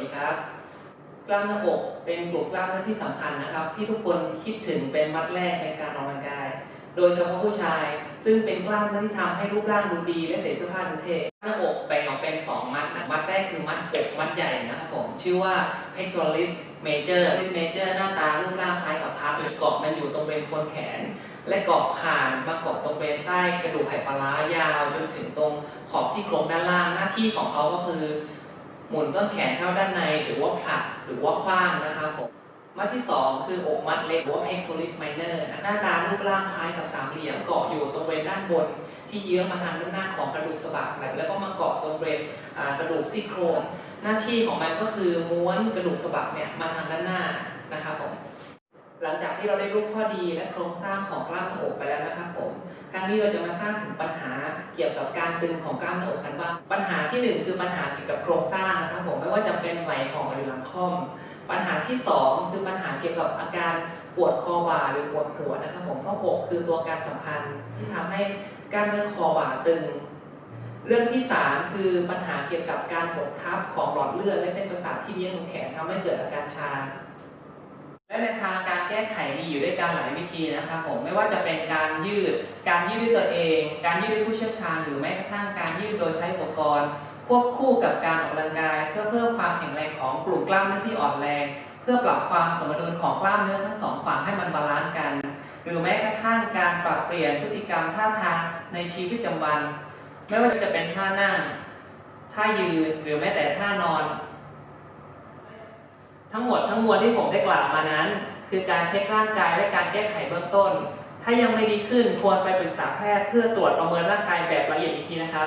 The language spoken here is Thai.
ดีครับ กล้ามหน้าอกเป็นกลุ่มกล้ามเนื้อที่สำคัญนะครับ ที่ทุกคนคิดถึงเป็นมัดแรกในการออกกำลังกาย โดยเฉพาะผู้ชาย ซึ่งเป็นกล้ามเนื้อที่ทำให้รูปร่างดูดีและใส่เสื้อผ้าดูเท่หน้าอกแบ่งออกเป็น 2 มัดนะมัดแรกคือมัดอกมัดใหญ่นะครับผมชื่อว่า pectoralis major major หน้าตารูปร่างคล้ายกับพับเกาะมันอยู่ตรงบริเวณโคนแขน และเกาะผ่านมาเกาะตรงบริเวณใต้กระดูกไหปลาร้ายาวจนถึงตรงขอบซี่โครงด้านล่างหน้าที่ของเขาก็คือ หมุนต้นแขนเข้าด้านในหรือว่าผลักหรือว่าคว้างนะครับผมมัดที่ 2 คืออกมัดเล็กหรือว่า pectoralis minor นะหน้าตารูปร่างคล้ายกับสามเหลี่ยมเกาะอยู่ตรงบริเวณด้านบน ที่เยื้องมาทางด้านหน้าของกระดูกสะบักแล้วก็มาเกาะตรงบริเวณกระดูกซี่โครงหน้าที่ของมันก็คือม้วนกระดูกสะบักเนี่ยมาทางด้านหน้านะครับผมหลังจากที่เราได้รูปข้อดีและโครงสร้างของกล้ามอกไปแล้วนะครับผมครั้งนี้เราจะมาสร้างถึงปัญหา กี่ยวกับการตึงของกล้ามหน้าอกกันบ้าง ปัญหาที่หนึ่งคือปัญหาเกี่ยวกับโครงสร้างนะครับผมไม่ว่าจะเป็นไหล่ห่อหรือหลังค่อม ปัญหาที่สองคือปัญหาเกี่ยวกับอาการปวดคอบ่าหรือปวดหัวนะครับผมเพราะอกคือตัวการสำคัญที่ทำให้กล้ามเนื้อคอบ่าตึง เรื่องที่สามคือปัญหาเกี่ยวกับการกดทับของหลอดเลือดและเส้นประสาทที่เลี้ยงลงแขนทำให้เกิดอาการชา และในทางการแก้ไขมีอยู่ด้วยกันหลายวิธีนะครับผมไม่ว่าจะเป็นการยืด การยืดด้วยตัวเอง การยืดด้วยผู้เชี่ยวชาญ หรือแม้กระทั่งการยืดโดยใช้อุปกรณ์ควบคู่กับการออกกำลังกาย เพื่อเพิ่มความแข็งแรงของกลุ่มกล้ามเนื้อที่อ่อนแรง เพื่อปรับความสมดุลของกล้ามเนื้อทั้งสองฝั่งให้มันบาลานซ์กัน หรือแม้กระทั่งการปรับเปลี่ยนพฤติกรรมท่าทางในชีวิตประจำวัน ไม่ว่าจะเป็นท่านั่งท่ายืนหรือแม้แต่ท่านอน ทั้งหมดทั้งมวลที่ผมได้กล่าวมานั้น คือการเช็คร่างกายและการแก้ไขเบื้องต้น ถ้ายังไม่ดีขึ้นควรไปปรึกษาแพทย์เพื่อตรวจประเมินร่างกายแบบละเอียดอีกทีนะครับ